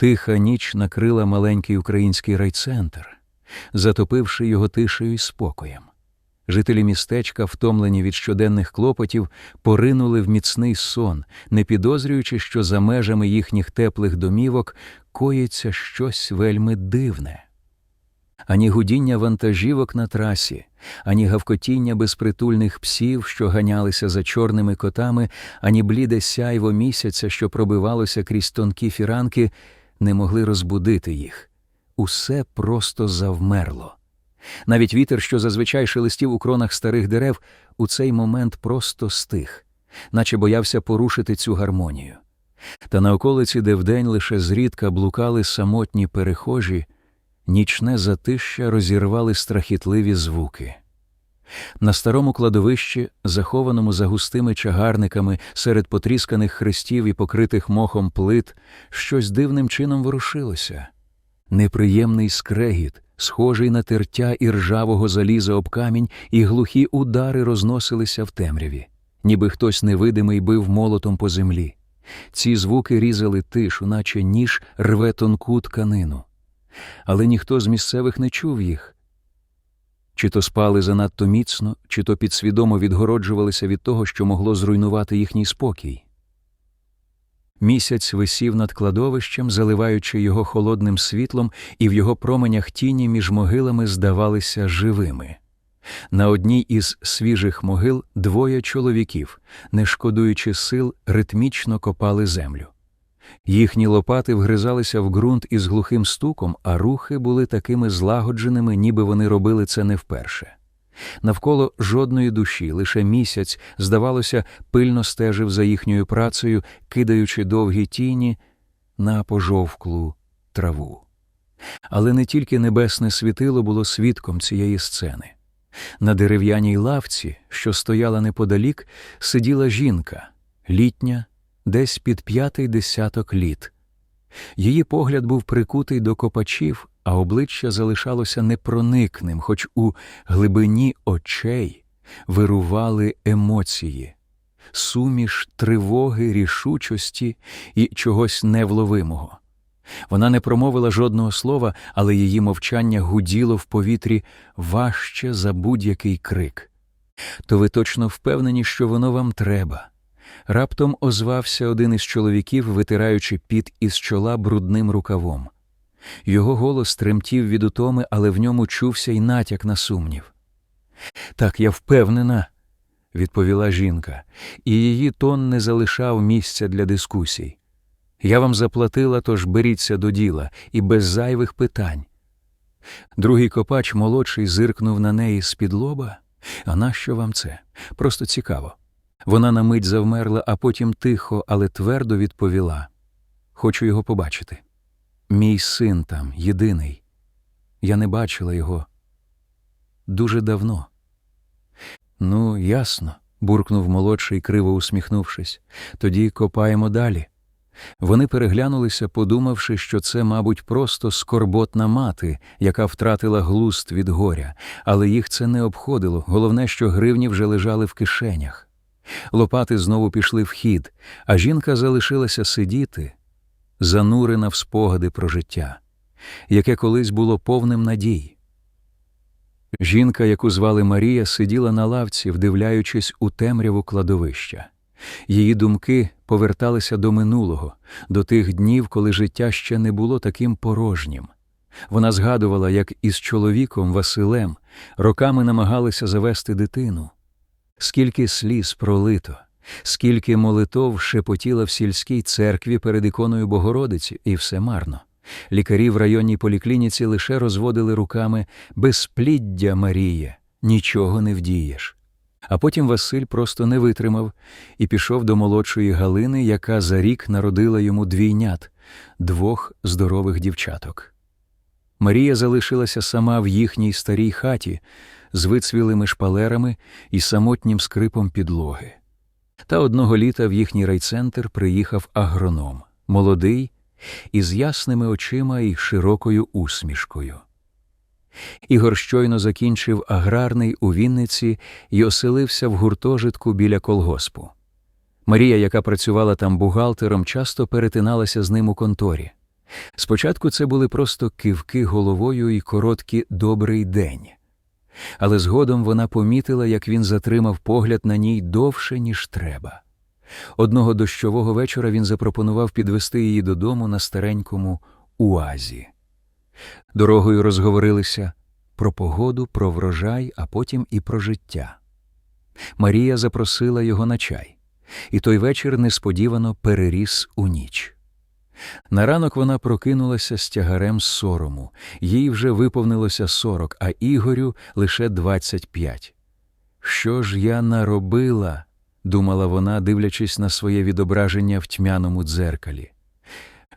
Тиха ніч накрила маленький український райцентр, затопивши його тишею і спокоєм. Жителі містечка, втомлені від щоденних клопотів, поринули в міцний сон, не підозрюючи, що за межами їхніх теплих домівок коїться щось вельми дивне. Ані гудіння вантажівок на трасі, ані гавкотіння безпритульних псів, що ганялися за чорними котами, ані бліде сяйво місяця, що пробивалося крізь тонкі фіранки, не могли розбудити їх. Усе просто завмерло. Навіть вітер, що зазвичай шелестів у кронах старих дерев, у цей момент просто стих, наче боявся порушити цю гармонію. Та на околиці, де вдень лише зрідка блукали самотні перехожі, нічне затища розірвали страхітливі звуки. На старому кладовищі, захованому за густими чагарниками серед потрісканих хрестів і покритих мохом плит, щось дивним чином ворушилося. Неприємний скрегіт, схожий на тертя і ржавого заліза об камінь, і глухі удари розносилися в темряві, ніби хтось невидимий бив молотом по землі. Ці звуки різали тишу, наче ніж рве тонку тканину. Але ніхто з місцевих не чув їх. Чи то спали занадто міцно, чи то підсвідомо відгороджувалися від того, що могло зруйнувати їхній спокій. Місяць висів над кладовищем, заливаючи його холодним світлом, і в його променях тіні між могилами здавалися живими. На одній із свіжих могил двоє чоловіків, не шкодуючи сил, ритмічно копали землю. Їхні лопати вгризалися в ґрунт із глухим стуком, а рухи були такими злагодженими, ніби вони робили це не вперше. Навколо жодної душі, лише місяць, здавалося, пильно стежив за їхньою працею, кидаючи довгі тіні на пожовклу траву. Але не тільки небесне світило було свідком цієї сцени. На дерев'яній лавці, що стояла неподалік, сиділа жінка, літня, десь під п'ятий десяток літ. Її погляд був прикутий до копачів, а обличчя залишалося непроникним, хоч у глибині очей вирували емоції, суміш тривоги, рішучості і чогось невловимого. Вона не промовила жодного слова, але її мовчання гуділо в повітрі важче за будь-який крик. То ви точно впевнені, що воно вам треба. Раптом озвався один із чоловіків, витираючи піт із чола брудним рукавом. Його голос тремтів від утоми, але в ньому чувся й натяк на сумнів. Так, я впевнена, відповіла жінка, і її тон не залишав місця для дискусій. Я вам заплатила, тож беріться до діла і без зайвих питань. Другий копач молодший зиркнув на неї з-під лоба. А нащо вам це? Просто цікаво. Вона на мить завмерла, а потім тихо, але твердо відповіла Хочу його побачити. Мій син там, єдиний. Я не бачила його дуже давно. Ну, ясно, буркнув молодший, криво усміхнувшись. Тоді копаємо далі. Вони переглянулися, подумавши, що це, мабуть, просто скорботна мати, яка втратила глуст від горя, але їх це не обходило. Головне, що гривні вже лежали в кишенях. Лопати знову пішли в хід, а жінка залишилася сидіти, занурена в спогади про життя, яке колись було повним надій. Жінка, яку звали Марія, сиділа на лавці, вдивляючись у темряву кладовища. Її думки поверталися до минулого, до тих днів, коли життя ще не було таким порожнім. Вона згадувала, як із чоловіком Василем роками намагалися завести дитину. Скільки сліз пролито, скільки молитов шепотіла в сільській церкві перед іконою Богородиці, і все марно. Лікарі в районній поліклініці лише розводили руками безпліддя Маріє, нічого не вдієш. А потім Василь просто не витримав і пішов до молодшої Галини, яка за рік народила йому двійнят, двох здорових дівчаток. Марія залишилася сама в їхній старій хаті з вицвілими шпалерами і самотнім скрипом підлоги. Та одного літа в їхній райцентр приїхав агроном, молодий, із ясними очима і широкою усмішкою. Ігор щойно закінчив аграрний у Вінниці і оселився в гуртожитку біля колгоспу. Марія, яка працювала там бухгалтером, часто перетиналася з ним у конторі. Спочатку це були просто кивки головою і короткі добрий день. Але згодом вона помітила, як він затримав погляд на ній довше, ніж треба. Одного дощового вечора він запропонував підвести її додому на старенькому уазі. Дорогою розговорилися про погоду, про врожай, а потім і про життя. Марія запросила його на чай, і той вечір несподівано переріс у ніч. На ранок вона прокинулася з тягарем сорому, їй вже виповнилося сорок, а Ігорю лише двадцять п'ять. Що ж я наробила? думала вона, дивлячись на своє відображення в тьмяному дзеркалі.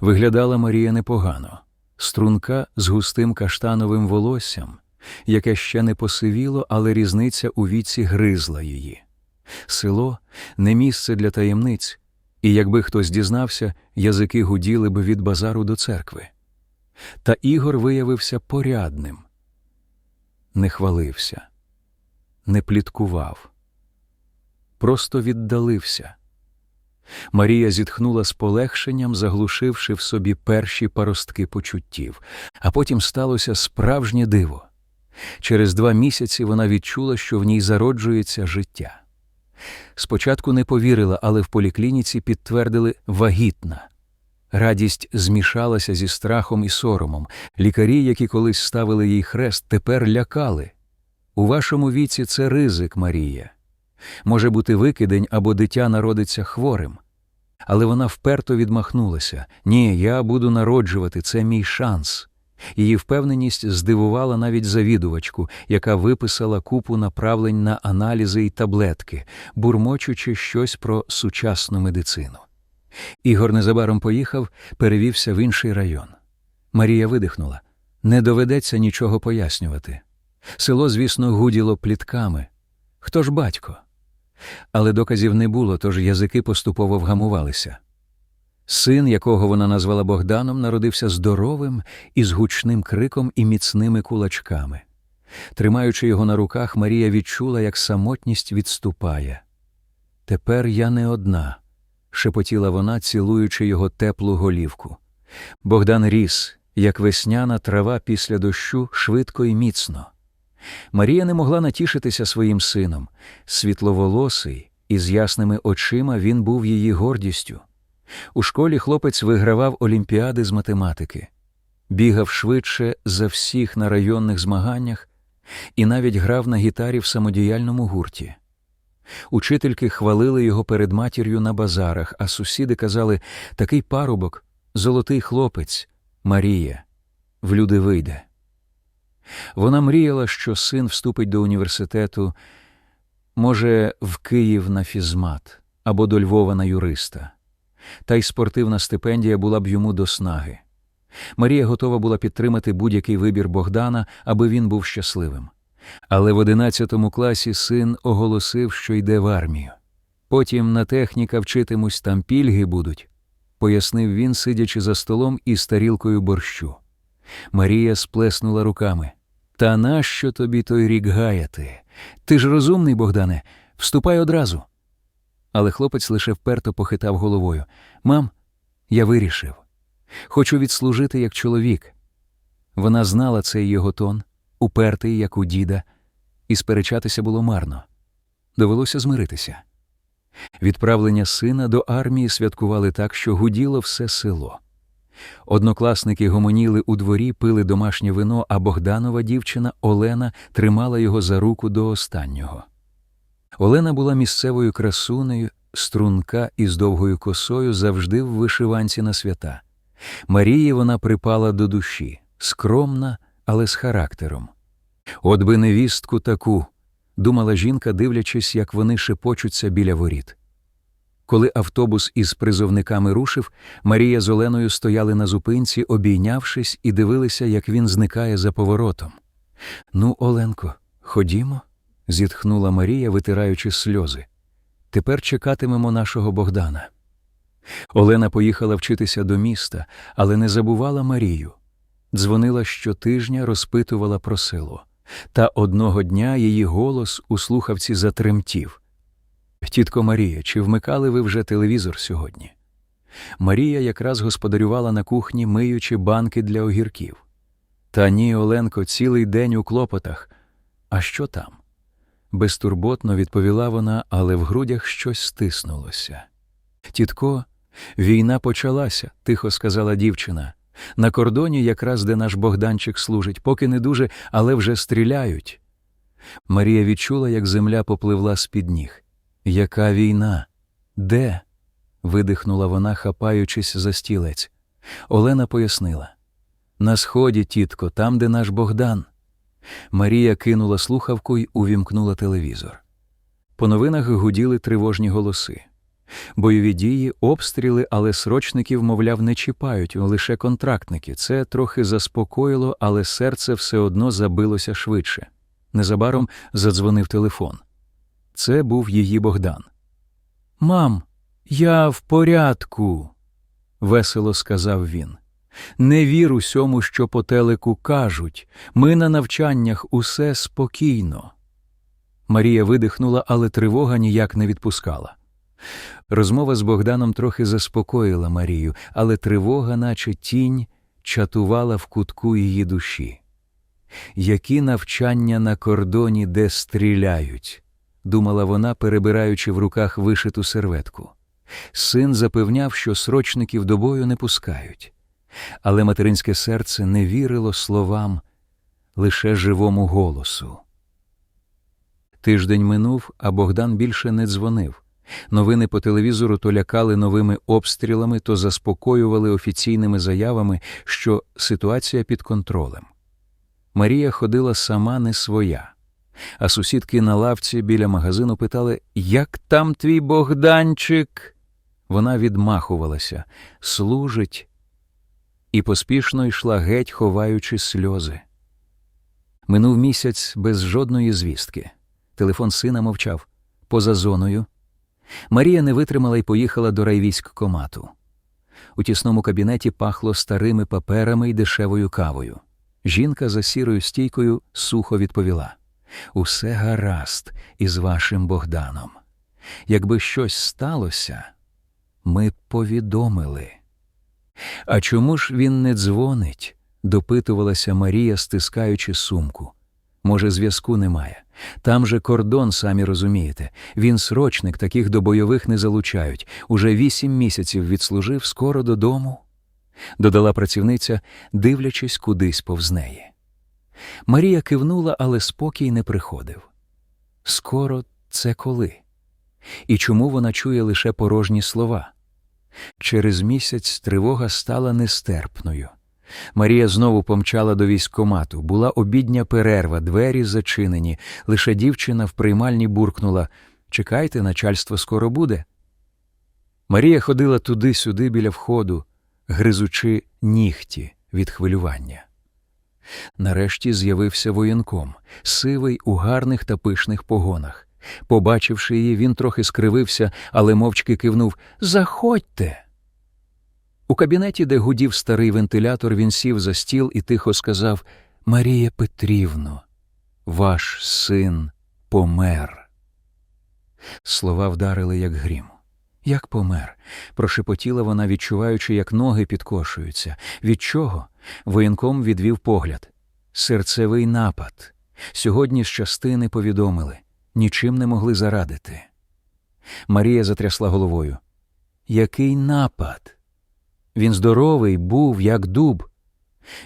Виглядала Марія непогано, струнка з густим каштановим волоссям, яке ще не посивіло, але різниця у віці гризла її. Село не місце для таємниць, і якби хтось дізнався, язики гуділи б від базару до церкви. Та Ігор виявився порядним, не хвалився, не пліткував, просто віддалився. Марія зітхнула з полегшенням, заглушивши в собі перші паростки почуттів, а потім сталося справжнє диво. Через два місяці вона відчула, що в ній зароджується життя. Спочатку не повірила, але в поліклініці підтвердили вагітна. Радість змішалася зі страхом і соромом. Лікарі, які колись ставили їй хрест, тепер лякали. У вашому віці це ризик, Марія. Може бути викидень або дитя народиться хворим. Але вона вперто відмахнулася ні, я буду народжувати, це мій шанс. Її впевненість здивувала навіть завідувачку, яка виписала купу направлень на аналізи й таблетки, бурмочучи щось про сучасну медицину. Ігор незабаром поїхав, перевівся в інший район. Марія видихнула не доведеться нічого пояснювати. Село, звісно, гуділо плітками. Хто ж батько? Але доказів не було, тож язики поступово вгамувалися. Син, якого вона назвала Богданом, народився здоровим із гучним криком і міцними кулачками. Тримаючи його на руках, Марія відчула, як самотність відступає. Тепер я не одна, шепотіла вона, цілуючи його теплу голівку. Богдан ріс, як весняна трава після дощу, швидко і міцно. Марія не могла натішитися своїм сином. Світловолосий, із ясними очима він був її гордістю. У школі хлопець вигравав олімпіади з математики, бігав швидше за всіх на районних змаганнях і навіть грав на гітарі в самодіяльному гурті. Учительки хвалили його перед матір'ю на базарах, а сусіди казали такий парубок, золотий хлопець, Марія, в люди вийде. Вона мріяла, що син вступить до університету, може, в Київ на фізмат або до Львова на юриста та й спортивна стипендія була б йому до снаги. Марія готова була підтримати будь-який вибір Богдана, аби він був щасливим. Але в одинадцятому класі син оголосив, що йде в армію. Потім на техніка вчитимусь там пільги будуть, пояснив він, сидячи за столом із тарілкою борщу. Марія сплеснула руками. Та нащо тобі той рік гаяти? Ти ж розумний, Богдане, вступай одразу. Але хлопець лише вперто похитав головою. Мам, я вирішив. Хочу відслужити як чоловік. Вона знала цей його тон, упертий, як у діда, і сперечатися було марно. Довелося змиритися. Відправлення сина до армії святкували так, що гуділо все село. Однокласники гомоніли у дворі, пили домашнє вино, а Богданова дівчина Олена тримала його за руку до останнього. Олена була місцевою красунею, струнка із довгою косою завжди в вишиванці на свята. Марії вона припала до душі, скромна, але з характером. От би невістку таку, думала жінка, дивлячись, як вони шепочуться біля воріт. Коли автобус із призовниками рушив, Марія з Оленою стояли на зупинці, обійнявшись, і дивилися, як він зникає за поворотом. Ну, Оленко, ходімо зітхнула Марія, витираючи сльози. Тепер чекатимемо нашого Богдана. Олена поїхала вчитися до міста, але не забувала Марію. Дзвонила щотижня, розпитувала про село. Та одного дня її голос у слухавці затремтів. Тітко Марія, чи вмикали ви вже телевізор сьогодні? Марія якраз господарювала на кухні, миючи банки для огірків. Та ні, Оленко, цілий день у клопотах. А що там? Безтурботно відповіла вона, але в грудях щось стиснулося. Тітко, війна почалася, тихо сказала дівчина. На кордоні, якраз де наш Богданчик служить, поки не дуже, але вже стріляють. Марія відчула, як земля попливла з-під ніг. Яка війна? Де? видихнула вона, хапаючись за стілець. Олена пояснила. На сході, тітко, там, де наш Богдан. Марія кинула слухавку й увімкнула телевізор. По новинах гуділи тривожні голоси. Бойові дії, обстріли, але срочників, мовляв, не чіпають, лише контрактники. Це трохи заспокоїло, але серце все одно забилося швидше. Незабаром задзвонив телефон. Це був її Богдан. Мам, я в порядку, весело сказав він. Не вір усьому, що по телеку кажуть. Ми на навчаннях усе спокійно. Марія видихнула, але тривога ніяк не відпускала. Розмова з Богданом трохи заспокоїла Марію, але тривога, наче тінь, чатувала в кутку її душі. Які навчання на кордоні, де стріляють, думала вона, перебираючи в руках вишиту серветку. Син запевняв, що срочників до бою не пускають. Але материнське серце не вірило словам, лише живому голосу. Тиждень минув, а Богдан більше не дзвонив. Новини по телевізору то лякали новими обстрілами, то заспокоювали офіційними заявами, що ситуація під контролем. Марія ходила сама не своя, а сусідки на лавці біля магазину питали Як там твій Богданчик? Вона відмахувалася, служить, і поспішно йшла геть, ховаючи сльози. Минув місяць без жодної звістки. Телефон сина мовчав поза зоною. Марія не витримала і поїхала до райвійськкомату. У тісному кабінеті пахло старими паперами й дешевою кавою. Жінка за сірою стійкою сухо відповіла Усе гаразд із вашим Богданом. Якби щось сталося, ми повідомили. А чому ж він не дзвонить? допитувалася Марія, стискаючи сумку. Може, зв'язку немає. Там же кордон, самі розумієте. Він срочник, таких до бойових не залучають. Уже вісім місяців відслужив скоро додому, додала працівниця, дивлячись кудись повз неї. Марія кивнула, але спокій не приходив. Скоро це коли? І чому вона чує лише порожні слова? Через місяць тривога стала нестерпною. Марія знову помчала до військкомату. Була обідня перерва, двері зачинені. Лише дівчина в приймальні буркнула Чекайте, начальство скоро буде. Марія ходила туди-сюди біля входу, гризучи нігті від хвилювання. Нарешті з'явився воєнком, сивий у гарних та пишних погонах. Побачивши її, він трохи скривився, але мовчки кивнув Заходьте. У кабінеті, де гудів старий вентилятор, він сів за стіл і тихо сказав Марія Петрівно, ваш син помер. Слова вдарили, як грім. Як помер, прошепотіла вона, відчуваючи, як ноги підкошуються. Від чого? Воєнком відвів погляд. Серцевий напад. Сьогодні з частини повідомили нічим не могли зарадити. Марія затрясла головою. Який напад? Він здоровий був, як дуб.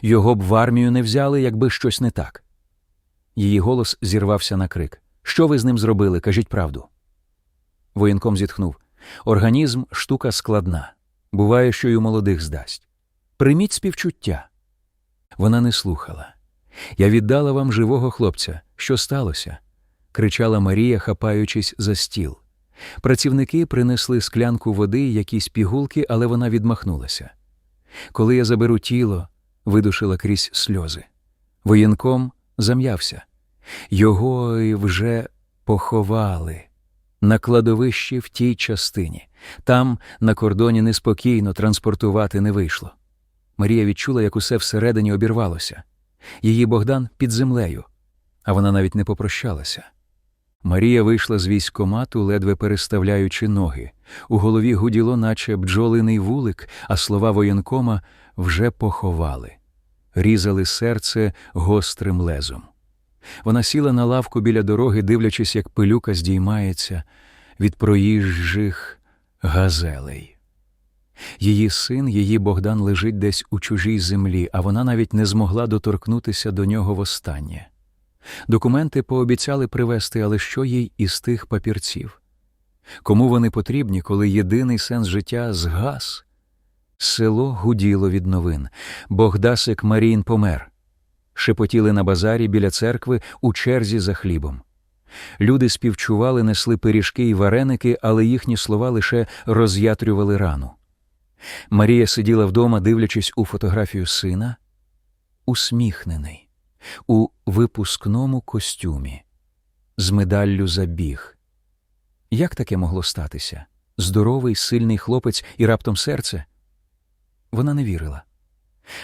Його б в армію не взяли, якби щось не так. Її голос зірвався на крик. Що ви з ним зробили? Кажіть правду. Воєнком зітхнув. Організм штука складна. Буває, що й у молодих здасть. Прийміть співчуття. Вона не слухала. Я віддала вам живого хлопця. Що сталося? Кричала Марія, хапаючись за стіл. Працівники принесли склянку води й якісь пігулки, але вона відмахнулася. Коли я заберу тіло, видушила крізь сльози. Воєнком зам'явся. Його вже поховали на кладовищі в тій частині. Там, на кордоні, неспокійно транспортувати не вийшло. Марія відчула, як усе всередині обірвалося. Її Богдан під землею, а вона навіть не попрощалася. Марія вийшла з військомату, ледве переставляючи ноги. У голові гуділо, наче бджолиний вулик, а слова воєнкома вже поховали, різали серце гострим лезом. Вона сіла на лавку біля дороги, дивлячись, як пилюка здіймається від проїжджих газелей. Її син, її Богдан лежить десь у чужій землі, а вона навіть не змогла доторкнутися до нього востаннє. Документи пообіцяли привезти, але що їй із тих папірців? Кому вони потрібні, коли єдиний сенс життя згас? Село гуділо від новин. Богдасик Маріїн помер. Шепотіли на базарі біля церкви у черзі за хлібом. Люди співчували, несли пиріжки й вареники, але їхні слова лише роз'ятрювали рану. Марія сиділа вдома, дивлячись у фотографію сина, усміхнений, у випускному костюмі, з медаллю за біг. Як таке могло статися? Здоровий, сильний хлопець і раптом серце? Вона не вірила.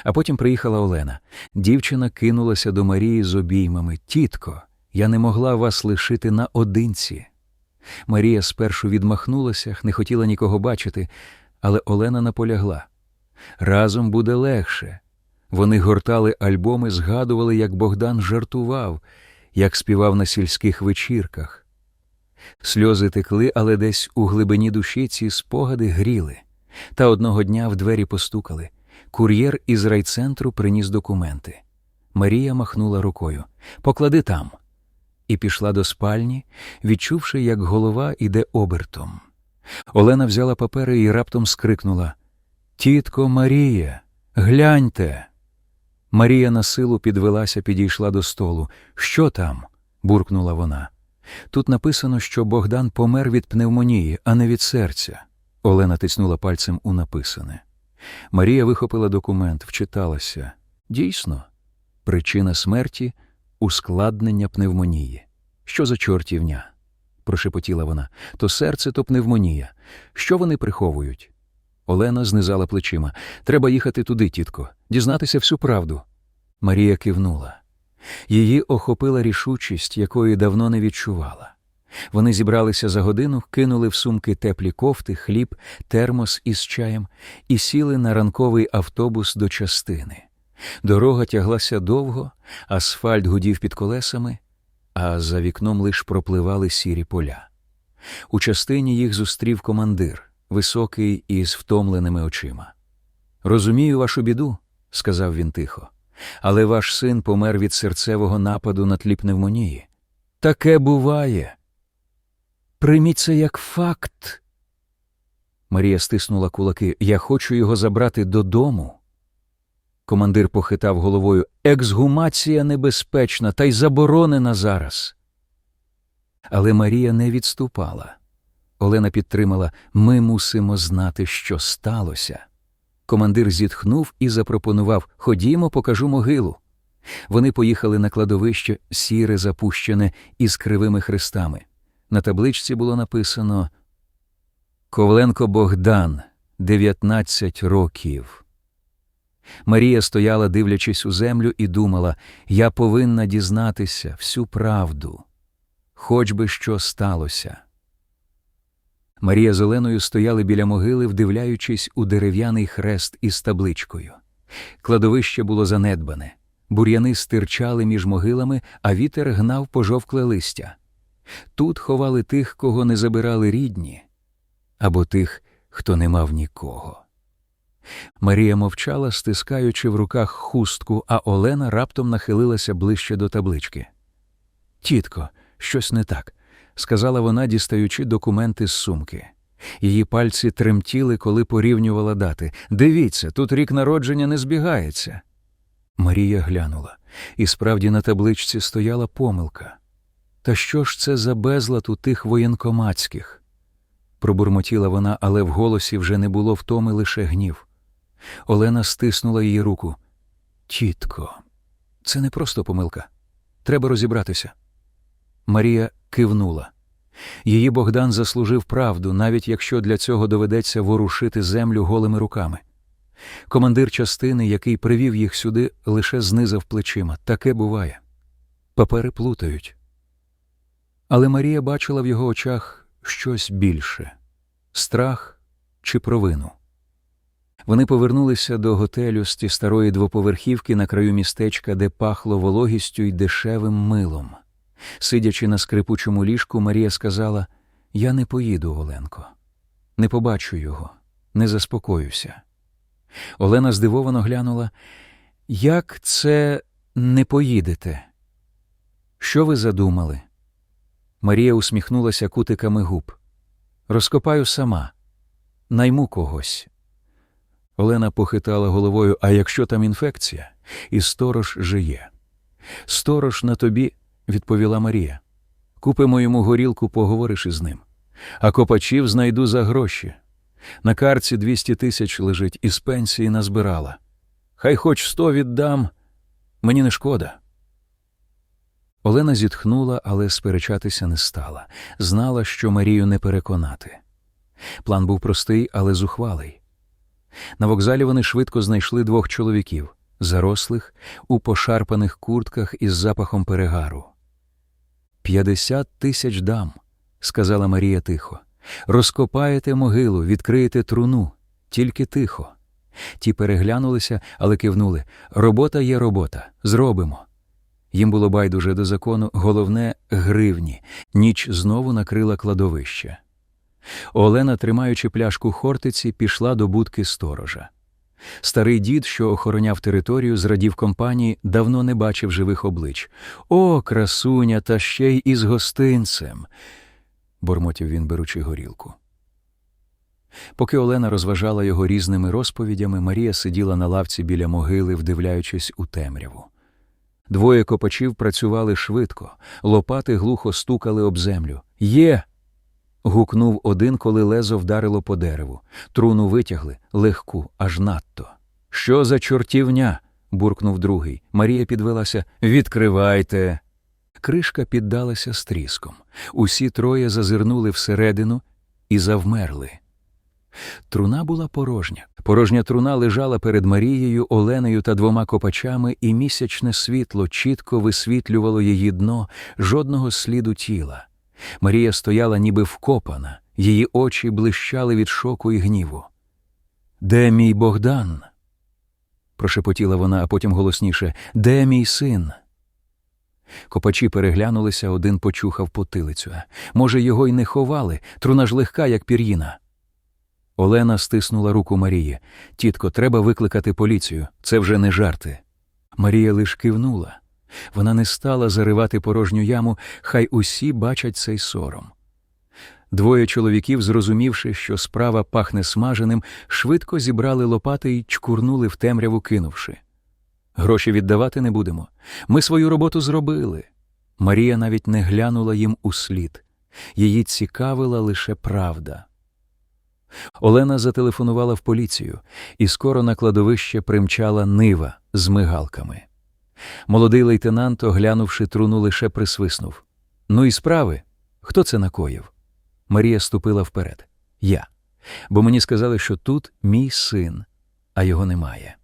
А потім приїхала Олена. Дівчина кинулася до Марії з обіймами. Тітко, я не могла вас лишити наодинці. Марія спершу відмахнулася, не хотіла нікого бачити, але Олена наполягла. Разом буде легше. Вони гортали альбоми, згадували, як Богдан жартував, як співав на сільських вечірках. Сльози текли, але десь у глибині душі ці спогади гріли. Та одного дня в двері постукали. Кур'єр із райцентру приніс документи. Марія махнула рукою Поклади там. І пішла до спальні, відчувши, як голова іде обертом. Олена взяла папери і раптом скрикнула Тітко Марія, гляньте. Марія на силу підвелася, підійшла до столу. Що там? буркнула вона. Тут написано, що Богдан помер від пневмонії, а не від серця. Олена тиснула пальцем у написане. Марія вихопила документ, вчиталася. Дійсно, причина смерті ускладнення пневмонії. Що за чортівня? прошепотіла вона. То серце, то пневмонія. Що вони приховують? Олена знизала плечима. Треба їхати туди, тітко, дізнатися всю правду. Марія кивнула. Її охопила рішучість, якої давно не відчувала. Вони зібралися за годину, кинули в сумки теплі кофти, хліб, термос із чаєм і сіли на ранковий автобус до частини. Дорога тяглася довго, асфальт гудів під колесами, а за вікном лиш пропливали сірі поля. У частині їх зустрів командир, високий і з втомленими очима. Розумію вашу біду, сказав він тихо, але ваш син помер від серцевого нападу на тлі пневмонії. Таке буває. Прийміть це як факт. Марія стиснула кулаки. Я хочу його забрати додому. Командир похитав головою. Ексгумація небезпечна та й заборонена зараз. Але Марія не відступала. Олена підтримала ми мусимо знати, що сталося. Командир зітхнув і запропонував Ходімо, покажу могилу. Вони поїхали на кладовище сіре запущене із кривими хрестами. На табличці було написано Ковленко Богдан, 19 років. Марія стояла, дивлячись у землю, і думала я повинна дізнатися всю правду, хоч би що сталося. Марія з Оленою стояли біля могили, вдивляючись у дерев'яний хрест із табличкою. Кладовище було занедбане, бур'яни стирчали між могилами, а вітер гнав пожовкле листя. Тут ховали тих, кого не забирали рідні, або тих, хто не мав нікого. Марія мовчала, стискаючи в руках хустку, а Олена раптом нахилилася ближче до таблички. Тітко, щось не так, сказала вона, дістаючи документи з сумки. Її пальці тремтіли, коли порівнювала дати. Дивіться, тут рік народження не збігається. Марія глянула, і справді на табличці стояла помилка. Та що ж це за безлад у тих воєнкоматських? Пробурмотіла вона, але в голосі вже не було втоми лише гнів. Олена стиснула її руку. Тітко, це не просто помилка. Треба розібратися. Марія кивнула. Її Богдан заслужив правду, навіть якщо для цього доведеться ворушити землю голими руками. Командир частини, який привів їх сюди, лише знизав плечима. Таке буває. Папери плутають. Але Марія бачила в його очах щось більше страх чи провину. Вони повернулися до готелю з ті старої двоповерхівки на краю містечка, де пахло вологістю й дешевим милом. Сидячи на скрипучому ліжку, Марія сказала: Я не поїду, Оленко, не побачу його, не заспокоюся. Олена здивовано глянула, як це не поїдете? Що ви задумали? Марія усміхнулася кутиками губ. Розкопаю сама, найму когось. Олена похитала головою, а якщо там інфекція, і сторож жиє. Сторож на тобі, відповіла Марія. Купимо йому горілку, поговориш із ним. А копачів знайду за гроші. На карці 200 тисяч лежить, із пенсії назбирала. Хай хоч сто віддам, мені не шкода. Олена зітхнула, але сперечатися не стала. Знала, що Марію не переконати. План був простий, але зухвалий. На вокзалі вони швидко знайшли двох чоловіків, зарослих, у пошарпаних куртках із запахом перегару. П'ятдесят тисяч дам, сказала Марія тихо. Розкопаєте могилу, відкриєте труну, тільки тихо. Ті переглянулися, але кивнули. Робота є робота, зробимо. Їм було байдуже до закону, головне гривні. Ніч знову накрила кладовище. Олена, тримаючи пляшку хортиці, пішла до будки сторожа. Старий дід, що охороняв територію, зрадів компанії, давно не бачив живих облич. О, красуня, та ще й із гостинцем. бурмотів він, беручи горілку. Поки Олена розважала його різними розповідями, Марія сиділа на лавці біля могили, вдивляючись у темряву. Двоє копачів працювали швидко, лопати глухо стукали об землю. Є. гукнув один, коли лезо вдарило по дереву. Труну витягли легку, аж надто. Що за чортівня? буркнув другий. Марія підвелася. Відкривайте. Кришка піддалася стріском. Усі троє зазирнули всередину і завмерли. Труна була порожня. Порожня труна лежала перед Марією, Оленою та двома копачами, і місячне світло чітко висвітлювало її дно, жодного сліду тіла. Марія стояла ніби вкопана, її очі блищали від шоку і гніву. Де мій Богдан? прошепотіла вона, а потім голосніше Де мій син? Копачі переглянулися, один почухав потилицю. Може, його й не ховали, труна ж легка, як пір'їна. Олена стиснула руку Марії. Тітко, треба викликати поліцію. Це вже не жарти. Марія лиш кивнула. Вона не стала заривати порожню яму, хай усі бачать цей сором. Двоє чоловіків, зрозумівши, що справа пахне смаженим, швидко зібрали лопати й чкурнули в темряву, кинувши. Гроші віддавати не будемо. Ми свою роботу зробили. Марія навіть не глянула їм у слід. Її цікавила лише правда. Олена зателефонувала в поліцію, і скоро на кладовище примчала нива з мигалками. Молодий лейтенант, оглянувши труну, лише присвиснув. Ну і справи? Хто це накоїв? Марія ступила вперед. Я. Бо мені сказали, що тут мій син, а його немає.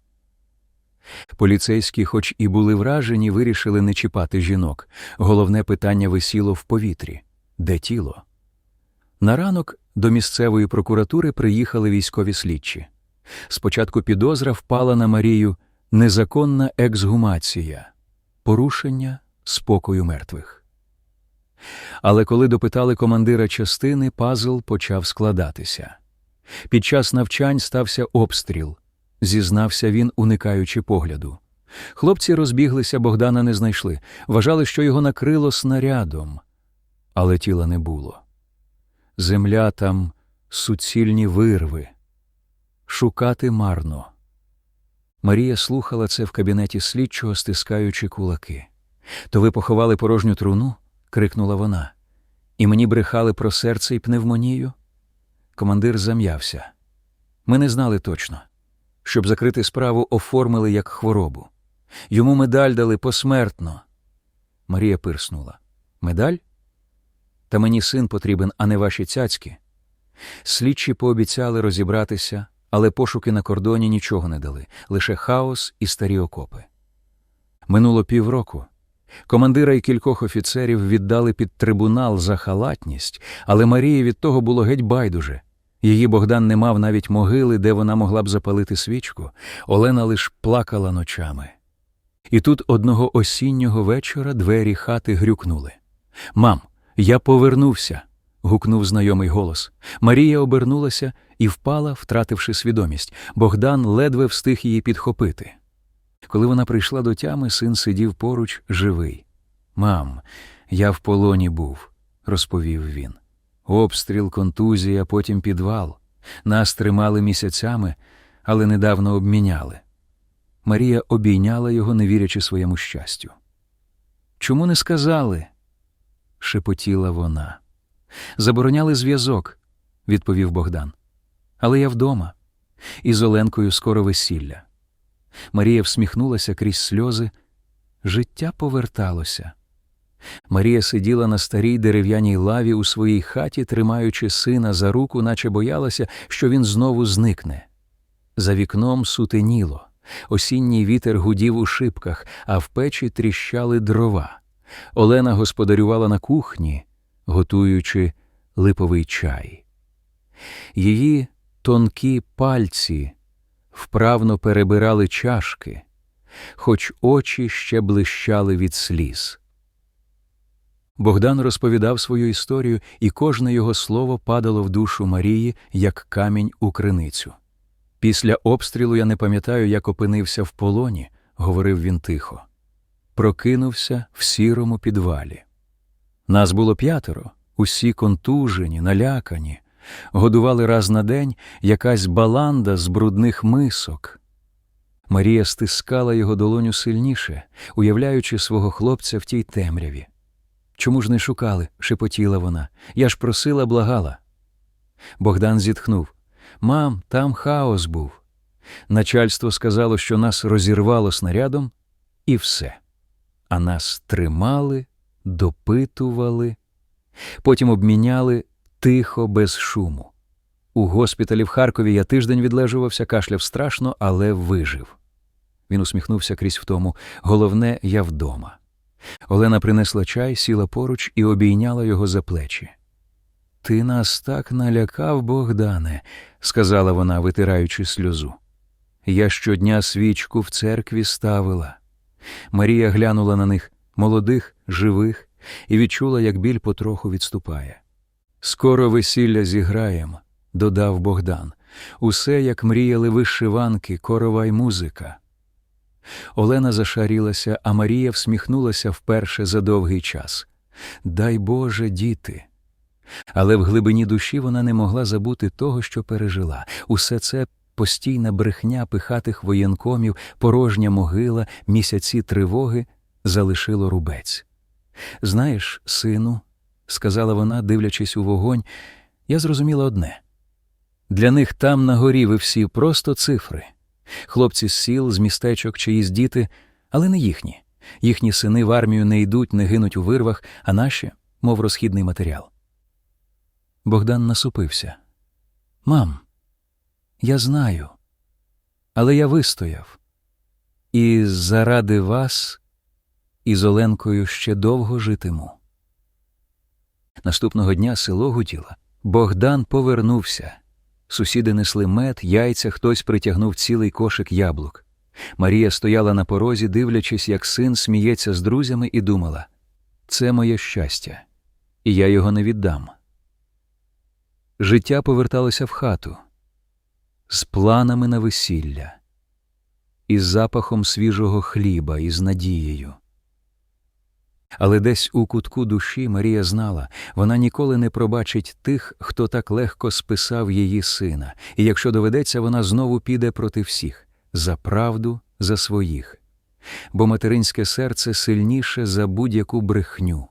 Поліцейські, хоч і були вражені, вирішили не чіпати жінок. Головне питання висіло в повітрі де тіло? На ранок до місцевої прокуратури приїхали військові слідчі. Спочатку підозра впала на Марію незаконна ексгумація, порушення спокою мертвих. Але коли допитали командира частини, пазл почав складатися. Під час навчань стався обстріл, зізнався він, уникаючи погляду. Хлопці розбіглися, Богдана не знайшли, вважали, що його накрило снарядом, але тіла не було земля там суцільні вирви, шукати марно. Марія слухала це в кабінеті слідчого, стискаючи кулаки. То ви поховали порожню труну? крикнула вона. І мені брехали про серце і пневмонію? Командир зам'явся. Ми не знали точно. Щоб закрити справу, оформили як хворобу. Йому медаль дали посмертно. Марія пирснула. Медаль? Та мені син потрібен, а не ваші цяцьки. Слідчі пообіцяли розібратися, але пошуки на кордоні нічого не дали, лише хаос і старі окопи. Минуло півроку, Командира і кількох офіцерів віддали під трибунал за халатність, але Марії від того було геть байдуже. Її Богдан не мав навіть могили, де вона могла б запалити свічку. Олена лиш плакала ночами. І тут одного осіннього вечора двері хати грюкнули. Мам, я повернувся. Гукнув знайомий голос. Марія обернулася і впала, втративши свідомість. Богдан ледве встиг її підхопити. Коли вона прийшла до тями, син сидів поруч живий. Мам, я в полоні був, розповів він. Обстріл, контузія, потім підвал. Нас тримали місяцями, але недавно обміняли. Марія обійняла його, не вірячи своєму щастю. Чому не сказали? шепотіла вона. Забороняли зв'язок, відповів Богдан. Але я вдома, і з Оленкою скоро весілля. Марія всміхнулася крізь сльози. Життя поверталося. Марія сиділа на старій дерев'яній лаві у своїй хаті, тримаючи сина за руку, наче боялася, що він знову зникне. За вікном сутеніло, осінній вітер гудів у шибках, а в печі тріщали дрова. Олена господарювала на кухні, готуючи липовий чай. Її тонкі пальці вправно перебирали чашки, хоч очі ще блищали від сліз. Богдан розповідав свою історію, і кожне його слово падало в душу Марії, як камінь у криницю. Після обстрілу я не пам'ятаю, як опинився в полоні, говорив він тихо. Прокинувся в сірому підвалі. Нас було п'ятеро, усі контужені, налякані, годували раз на день якась баланда з брудних мисок. Марія стискала його долоню сильніше, уявляючи свого хлопця в тій темряві. Чому ж не шукали? шепотіла вона. Я ж просила, благала. Богдан зітхнув. Мам, там хаос був. Начальство сказало, що нас розірвало снарядом, і все. А нас тримали, допитували, потім обміняли тихо, без шуму. У госпіталі в Харкові я тиждень відлежувався, кашляв страшно, але вижив. Він усміхнувся крізь втому. Головне, я вдома. Олена принесла чай, сіла поруч і обійняла його за плечі. Ти нас так налякав, Богдане, сказала вона, витираючи сльозу. Я щодня свічку в церкві ставила. Марія глянула на них молодих, живих, і відчула, як біль потроху відступає. Скоро весілля зіграєм, додав Богдан. Усе, як мріяли вишиванки, корова й музика. Олена зашарілася, а Марія всміхнулася вперше за довгий час. Дай Боже, діти. Але в глибині душі вона не могла забути того, що пережила. Усе це постійна брехня пихатих воєнкомів, порожня могила, місяці тривоги залишило рубець. Знаєш, сину, сказала вона, дивлячись у вогонь, я зрозуміла одне для них там на горі ви всі просто цифри. Хлопці з сіл, з містечок, чиїсь діти, але не їхні. Їхні сини в армію не йдуть, не гинуть у вирвах, а наші, мов розхідний матеріал. Богдан насупився. Мам, я знаю, але я вистояв. І заради вас із Оленкою ще довго житиму. Наступного дня село гуділо. Богдан повернувся. Сусіди несли мед, яйця, хтось притягнув цілий кошик яблук. Марія стояла на порозі, дивлячись, як син сміється з друзями, і думала це моє щастя, і я його не віддам. Життя поверталося в хату з планами на весілля, із запахом свіжого хліба, і з надією. Але десь у кутку душі Марія знала, вона ніколи не пробачить тих, хто так легко списав її сина, і якщо доведеться, вона знову піде проти всіх за правду, за своїх. Бо материнське серце сильніше за будь-яку брехню.